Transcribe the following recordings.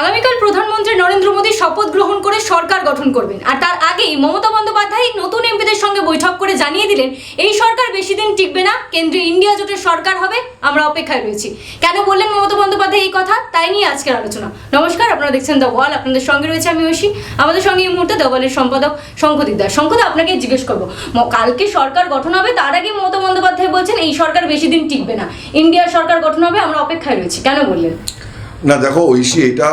আগামীকাল প্রধানমন্ত্রী নরেন্দ্র মোদী শপথ গ্রহণ করে সরকার গঠন করবেন। আর তার আগেই মমতা বন্দ্যোপাধ্যায় নতুন এমপিদের সঙ্গে বৈঠক করে জানিয়ে দিলেন, এই সরকার বেশি দিন টিকবে না কেন্দ্রে ইন্ডিয়া জোটের সরকার হবে, আমরা অপেক্ষায় রয়েছি। কেন বললেন মমতা বন্দ্যোপাধ্যায় এই কথা? তাই নিয়ে আজকের আলোচনা। নমস্কার, আপনারা দেখছেন দ্য ওয়াল আপনাদের সঙ্গে রয়েছে আমি ঐশী। আমাদের সঙ্গে এই মুহূর্তে দ্য ওয়ালের সম্পাদক শঙ্খদীপ দাস। শঙ্খদা আপনাকে জিজ্ঞেস করব কালকে সরকার গঠন হবে, তার আগে মমতা বন্দ্যোপাধ্যায় বলছেন, এই সরকার বেশি দিন টিকবে না। ইন্ডিয়ার সরকার গঠন হবে, আমরা অপেক্ষায় রয়েছি। কেন বললেন? না, দেখো, ঐশী, এটা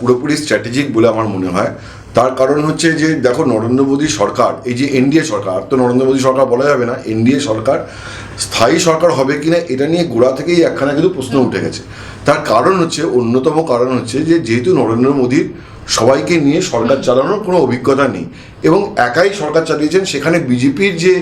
পুরোপুরি স্ট্র্যাটেজিক বলে আমার মনে হয়। তার কারণ হচ্ছে যে, দেখো, নরেন্দ্র মোদী সরকার, এই যে এনডিএ সরকার তো নরেন্দ্র মোদী সরকার বলা যাবে না এনডিএ সরকার, স্থায়ী সরকার হবে কিনা, এটা নিয়ে গোড়া থেকেই একখানা কিন্তু প্রশ্ন উঠে গেছে। তার কারণ হচ্ছে, অন্যতম কারণ হচ্ছে যে, যেহেতু নরেন্দ্র মোদীর সবাইকে নিয়ে সরকার চালানোর কোনো অভিজ্ঞতা নেই, এবং একাই সরকার চালিয়েছেন, সেখানে বিজেপির যে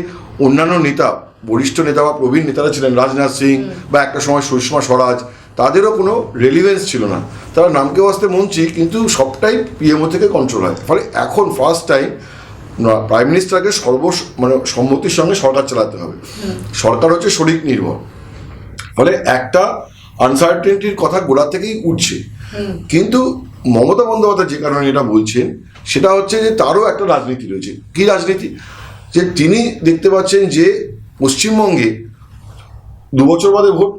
অন্যান্য নেতা, বরিষ্ঠ নেতা বা প্রবীণ নেতারা ছিলেন, রাজনাথ সিং বা একটা সময় সুষমা স্বরাজ তাদেরও কোনো রেলিভেন্স ছিল না। তারা নামকে বাস্তে মন্ত্রী কিন্তু সবটাই পিএমও থেকে কন্ট্রোল হয়। ফলে এখন ফার্স্ট টাইম প্রাইম মিনিস্টারকে সর্ব মানে সম্মতির সঙ্গে সরকার চালাতে হবে। সরকার হচ্ছে শরিক নির্ভর। ফলে একটা আনসার্টেনিটির কথা গোড়া থেকেই উঠছে। কিন্তু মমতা বন্দ্যোপাধ্যায় যে কারণে এটা বলছেন, সেটা হচ্ছে যে তারও একটা রাজনীতি রয়েছে। কি রাজনীতি? যে তিনি দেখতে পাচ্ছেন যে পশ্চিমবঙ্গে দু বছর বাদে ভোট।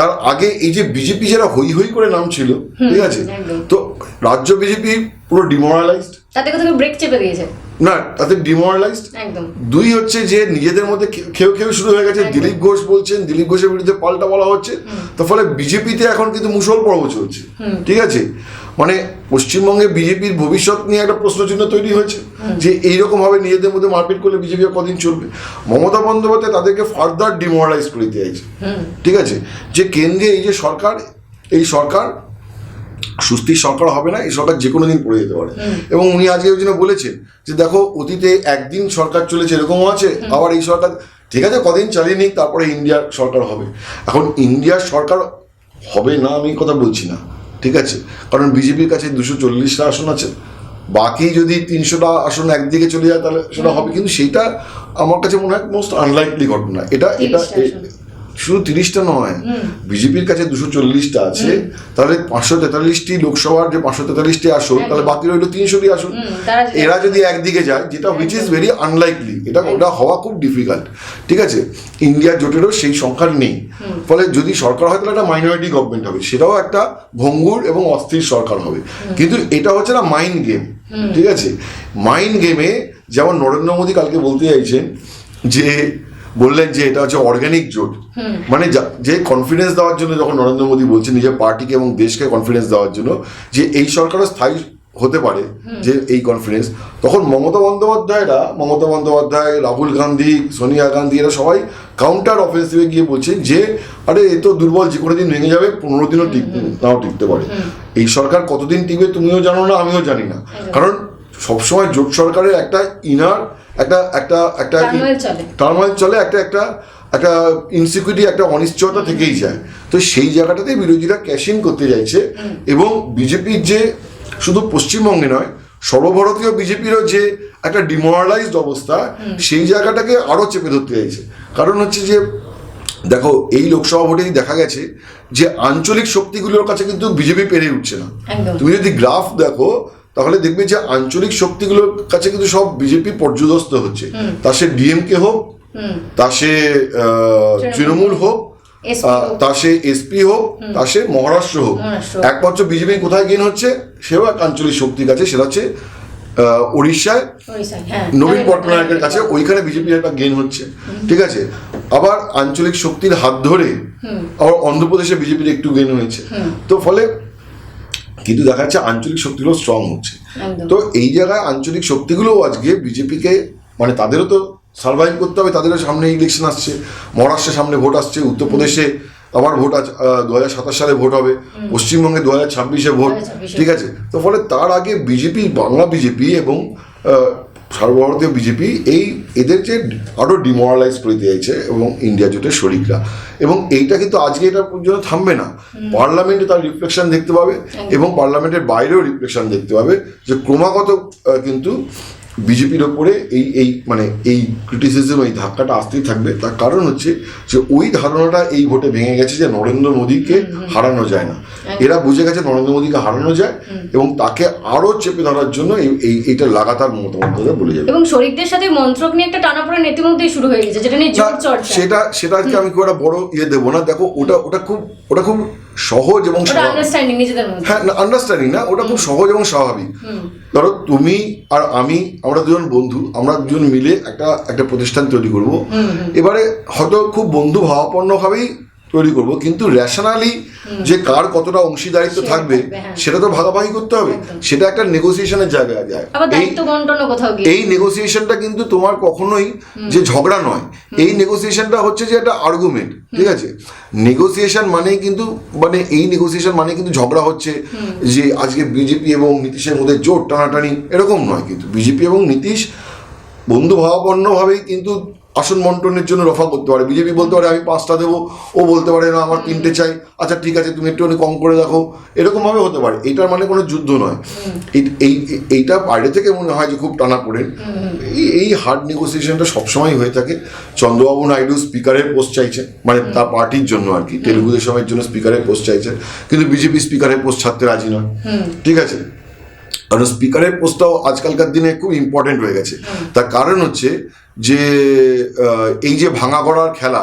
তার আগে এই যে বিজেপি যারা হই হই করে নাম ছিল ঠিক আছে? তো রাজ্য বিজেপি পুরো ডিমোরালাইজড তাতে কোথাও ব্রেক চেপে দিয়েছে না তাদের ডিমোরালাইজড একদম। দুই হচ্ছে যে নিজেদের মধ্যে খেউ খেউ শুরু হয়ে গেছে। দিলীপ ঘোষ বলছেন দিলীপ ঘোষের বিরুদ্ধে পাল্টা বলা হচ্ছে। তো ফলে বিজেপিতে এখন কিন্তু মুসল পর্ব চলছে। ঠিক আছে? মানে পশ্চিমবঙ্গে বিজেপির ভবিষ্যৎ নিয়ে একটা প্রশ্নচিহ্ন তৈরি হয়েছে। যে এইরকম ভাবে নিজেদের মধ্যে মারপিট করলে বিজেপি কদিন চলবে। মমতা বন্দ্যোপাধ্যায় তাদেরকে ফার্দার ডিমোরালাইজ করে চাইছে ঠিক আছে? যে কেন্দ্রে এই যে সরকার, এই সরকার সুস্থির সরকার হবে না, এই সরকার যে কোনো দিন পড়ে যেতে পারে। এবং উনি আজকে ওই জন্য বলেছেন যে দেখো, অতীতে একদিন সরকার চলেছে, এরকমও আছে, আবার এই সরকার, ঠিক আছে, কদিন চালিয়ে নিক, তারপরে ইন্ডিয়ার সরকার হবে। এখন ইন্ডিয়ার সরকার হবে না আমি কথা বলছি না, ঠিক আছে? কারণ বিজেপির কাছে দুশো চল্লিশটা আসন আছে। বাকি যদি তিনশোটা আসন একদিকে চলে যায়, তাহলে সেটা হবে কিন্তু সেটা আমার কাছে মনে হয় মোস্ট আনলাইকলি ঘটনা এটা এটা 30টা আসন। শুধু তিরিশটা নয়। বিজেপির কাছে দুশো চল্লিশটা আছে। তাহলে পাঁচশো তেতাল্লিশটি লোকসভার যে পাঁচশো তেতাল্লিশটি আসন তাহলে বাকি রইল তিনশোটি আসন। এরা যদি একদিকে যায় যেটা হুইচ ইজ ভেরি আনলাইকলি এটা ওটা হওয়া খুব ডিফিকাল্ট ঠিক আছে? ইন্ডিয়া জোটেরও সেই সংখ্যা নেই। ফলে যদি সরকার হয় তাহলে একটা মাইনরিটি গভর্নমেন্ট হবে। সেটাও একটা ভঙ্গুর এবং অস্থির সরকার হবে। কিন্তু এটা হচ্ছে না মাইন্ড গেম ঠিক আছে? মাইন্ড গেমে যেমন নরেন্দ্র মোদী কালকে বলতে চাইছেন যে বললেন যে এটা হচ্ছে অর্গ্যানিক জোট। মানে যা- কনফিডেন্স দেওয়ার জন্য যখন নরেন্দ্র মোদী বলছেন নিজের পার্টিকে এবং দেশকে কনফিডেন্স দেওয়ার জন্য যে এই সরকারও স্থায়ী হতে পারে যে এই কনফিডেন্স তখন মমতা বন্দ্যোপাধ্যায়রা মমতা বন্দ্যোপাধ্যায় রাহুল গান্ধী সোনিয়া গান্ধী এরা সবাই কাউন্টার অফেন্সিভে গিয়ে বলছে যে আরে এ তো দুর্বল যে কোনো দিন ভেঙে যাবে পনেরো দিনও টিক নাও টিকতে পারে। এই সরকার কতদিন টিকবে তুমিও জানো না আমিও জানি না। কারণ সবসময় জোট সরকারের একটা ইনার একটা একটা একটা। টার্মাল চলে। একটা একটা একটা ইনসিকিউরিটি একটা অনিশ্চয়তা থেকেই যায়। তো সেই জায়গাটাতে বিরোধীরা ক্যাশিং করতে চাইছে এবং বিজেপির যে শুধু পশ্চিমবঙ্গে নয় সর্বভারতীয় বিজেপিরও যে একটা ডিমোরালাইজড অবস্থা সেই জায়গাটাকে আরও চেপে ধরতে চাইছে। কারণ হচ্ছে যে দেখো এই লোকসভা ভোটেই দেখা গেছে যে আঞ্চলিক শক্তিগুলোর কাছে কিন্তু বিজেপি পেরে উঠছে না। তুমি যদি গ্রাফ দেখো তাহলে দেখবে যে আঞ্চলিক শক্তিগুলোর কাছে কিন্তু সব বিজেপি পর্যদস্ত হচ্ছে। তা সে ডিএমকে হোক তা সে তৃণমূল। হোক। তা সে এসপি হোক তা সে মহারাষ্ট্র হোক। একমাত্র বিজেপি কোথায় গেন হচ্ছে? সেও এক আঞ্চলিক শক্তির কাছে সেটা হচ্ছে আহ, উড়িষ্যায় হ্যাঁ। নবীন পটনায়কের কাছে ওইখানে বিজেপির একটা গেন হচ্ছে। ঠিক আছে? আবার আঞ্চলিক শক্তির হাত ধরে আবার অন্ধ্রপ্রদেশে বিজেপির একটু গেন হয়েছে। তো ফলে কিন্তু দেখা যাচ্ছে আঞ্চলিক শক্তিগুলো স্ট্রং হচ্ছে। তো এই জায়গায় আঞ্চলিক শক্তিগুলো আজকে বিজেপিকে মানে তাদেরও তো সার্ভাইভ করতে হবে তাদেরও সামনে ইলেকশন আসছে মহারাষ্ট্রের সামনে ভোট আসছে উত্তরপ্রদেশে আবার ভোট আছে দু হাজার সাতাশ সালে ভোট হবে পশ্চিমবঙ্গে দু হাজার ছাব্বিশে ভোট ঠিক আছে? তো ফলে তার আগে বিজেপি বাংলা বিজেপি এবং সর্বভারতীয় বিজেপি এই এদের যে আরও ডিমোরালাইজ করে দিয়েছে এবং ইন্ডিয়া জোটের শরিকরা। এবং এইটা কিন্তু আজকে এটা পর্যন্ত থামবে না। পার্লামেন্টে তার রিফ্লেকশন দেখতে পাবে এবং পার্লামেন্টের বাইরেও রিফ্লেকশন দেখতে পাবে যে ক্রমাগত কিন্তু বিজেপির ওপরে এই এই মানে এই ক্রিটিসিজম এই ধাক্কাটা আসতেই থাকবে। তার কারণ হচ্ছে যে ওই ধারণাটা এই ভোটে ভেঙে গেছে যে নরেন্দ্র মোদীকে হারানো যায় না। এরা বুঝে গেছে নরেন্দ্র মোদীকে হারানো যায় এবং তাকে আরও চেপে ধরার জন্য এই এই- এইটা লাগাতার বন্দ্যোপাধ্যায় বলে যাবে। এবং শরিকদের সাথে মন্ত্রক নিয়ে একটা টানাপোড়েন ইতিমধ্যেই শুরু হয়ে গেছে যেটা নিয়ে জোর চর্চা। সেটা সেটা আজকে আমি খুব একটা বড় ইয়ে দেবো না। দেখো ওটা ওটা খুব ওটা খুব সহজ এবং হ্যাঁ আন্ডারস্ট্যান্ডিং না ওটা খুব সহজ এবং স্বাভাবিক। ধরো তুমি আর আমি আমরা দুজন বন্ধু আমরা দুজন মিলে একটা একটা প্রতিষ্ঠান তৈরি করব। এবারে হয়তো খুব বন্ধু ভাবাপন্ন ভাবেই তৈরি করব। কিন্তু রেশনালি যে কার কতটা অংশীদারিত্ব থাকবে হ্যাঁ। সেটা তো ভাগাভাগি করতে হবে। সেটা একটা নেগোসিয়েশনের জায়গায় যায় এই এই নেগোসিয়েশনটা কিন্তু তোমার কখনোই যে ঝগড়া নয়। এই নেগোসিয়েশনটা হচ্ছে যে একটা আর্গুমেন্ট ঠিক আছে? নেগোসিয়েশন মানেই কিন্তু মানে এই নেগোসিয়েশন মানে কিন্তু ঝগড়া হচ্ছে যে আজকে বিজেপি এবং নীতিশের মধ্যে জোট টানাটানি এরকম নয় কিন্তু। বিজেপি এবং নীতিশ বন্ধু ভাবাপন্নভাবেই কিন্তু আসন বন্টনের জন্য রফা করতে পারে। বিজেপি বলতে পারে আমি পাঁচটা দেবো ও বলতে পারে না আমার তিনটে চাই আচ্ছা ঠিক আছে তুমি একটুখানি কম করে দেখো। এরকম ভাবে হতে পারে। এটার মানে কোনো যুদ্ধ নয়। এই- এই এইটা বাইরে থেকে মনে হয় যে খুব টানা পড়েন। এই এই হার্ড নেগোসিয়েশনটা সবসময় হয়ে থাকে। চন্দ্রবাবু নাইডু স্পিকারের পোস্ট চাইছেন। মানে তার পার্টির জন্য আর কি। তেলুগু দেশমের জন্য স্পিকারের পোস্ট চাইছেন। কিন্তু বিজেপি স্পিকারের পোস্ট ছাড়তে রাজি নয়। ঠিক আছে? কারণ স্পিকারের পোস্টটাও আজকালকার দিনে খুব ইম্পর্টেন্ট হয়ে গেছে। তার কারণ হচ্ছে যে এই যে ভাঙা গড়ার খেলা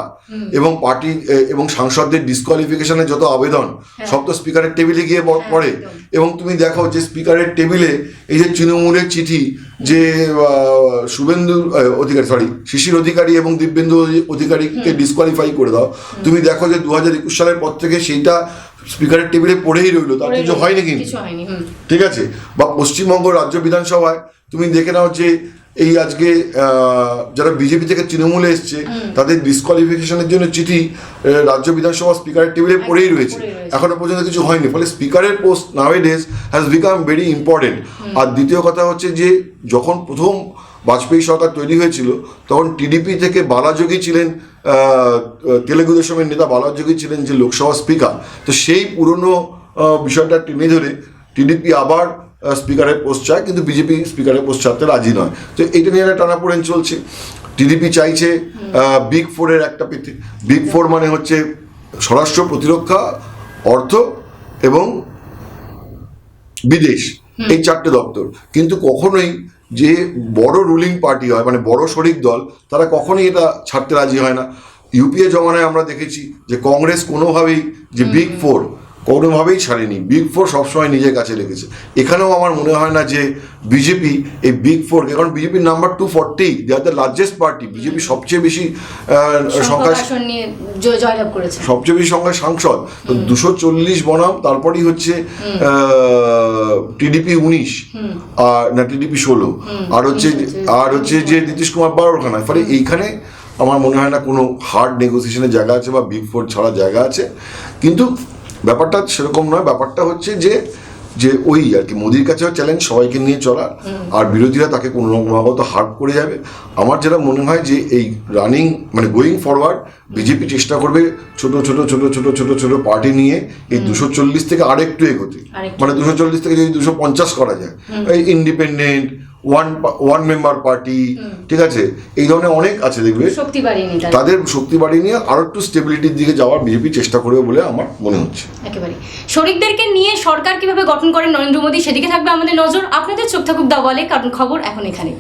এবং পার্টি এবং সাংসদদের ডিসকোয়ালিফিকেশনের যত আবেদন সব তো স্পিকারের টেবিলে গিয়ে পড়ে। এবং তুমি দেখো যে স্পিকারের টেবিলে এই যে তৃণমূলের চিঠি যে শুভেন্দু অধিকারী সরি শিশির অধিকারী এবং দিব্যেন্দু অধিকারীকে ডিসকোয়ালিফাই করে দাও। তুমি দেখো যে দু হাজার একুশ সালের পর থেকে সেইটা স্পিকারের টেবিলে পড়েই রইল তার কিছু হয়নি কিন্তু। ঠিক আছে? বা পশ্চিমবঙ্গ রাজ্য বিধানসভায় তুমি দেখে নাও যে এই আজকে যারা বিজেপি থেকে তৃণমূলে এসছে তাদের ডিসকোয়ালিফিকেশনের জন্য চিঠি রাজ্য বিধানসভা স্পিকারের টেবিলে পড়েই রয়েছে পড়েই রয়েছে। এখনও পর্যন্ত কিছু হয়নি ফলে স্পিকারের post nowadays has become very important আর দ্বিতীয় কথা হচ্ছে যে যখন প্রথম বাজপেয়ী সরকার তৈরি হয়েছিল তখন টিডিপি থেকে বালাযোগী ছিলেন তেলেগু দেশমের নেতা বালাযোগী ছিলেন যে লোকসভা স্পিকার। তো সেই পুরনো বিষয়টা টেনে ধরে টিডিপি আবার স্পিকারের পোস্ট চায় কিন্তু বিজেপি স্পিকারের পোস্ট ছাড়তে রাজি নয়। তো এইটা নিয়ে একটা টানাপোড়েন চলছে। টিডিপি চাইছে বিগ ফোরের একটা পেতে। বিগ ফোর মানে হচ্ছে স্বরাষ্ট্র প্রতিরক্ষা অর্থ এবং বিদেশ। এই চারটে দপ্তর। কিন্তু কখনোই যে বড় রুলিং পার্টি হয় মানে বড় শরিক দল তারা কখনই এটা ছাড়তে রাজি হয় না। ইউপিএ জমানায় আমরা দেখেছি যে কংগ্রেস কোনোভাবেই যে বিগ ফোর কোনোভাবেই ছাড়েনি। বিগ ফোর সবসময় নিজের কাছে রেখেছে। এখানেও আমার মনে হয় না যে বিজেপি এই বিগ ফোর কারণ বিজেপির number two forty they are the largest party BJP সবচেয়ে বেশি সংখ্যায় করেছে। সবচেয়ে বেশি সংখ্যায় সাংসদ। তো দুশো চল্লিশ বনাম তারপরেই হচ্ছে টিডিপি উনিশ আর না টিডিপি ষোলো। আর হচ্ছে আর হচ্ছে যে নীতিশ কুমার বারোখানায় ফলে এইখানে আমার মনে হয় না কোনো হার্ড নেগোসিয়েশনের জায়গা আছে বা বিগ ফোর ছাড়া জায়গা আছে। কিন্তু ব্যাপারটা সেরকম নয় ব্যাপারটা হচ্ছে যে যে ওই আর কি মোদির কাছেও চ্যালেঞ্জ সবাইকে নিয়ে চলা আর বিরোধীরা তাকে কোনো রকমভাবে হার্ট করে যাবে। আমার যেটা মনে হয় যে এই রানিং মানে গোয়িং ফরওয়ার্ড বিজেপি চেষ্টা করবে ছোট ছোট ছোট ছোট ছোট ছোট পার্টি নিয়ে এই দুশো চল্লিশ থেকে আরেকটু এগোতে। মানে দুশো চল্লিশ থেকে যদি দুশো পঞ্চাশ করা যায়। এই independent one one member party ঠিক আছে? এই ধরনের অনেক আছে দেখবে? শক্তি বাড়িয়ে নিতে। তাদের শক্তি বাড়িয়ে নিয়ে আরও একটু স্টেবিলিটির দিকে যাওয়ার বিজেপি চেষ্টা করবে বলে আমার মনে হচ্ছে। একেবারে শরিকদেরকে নিয়ে সরকার কীভাবে গঠন করেন নরেন্দ্র মোদী সেদিকে থাকবে আমাদের নজর। আপনাদের চোখ থাকুক দা বলে কারণ খবর এখন এখানে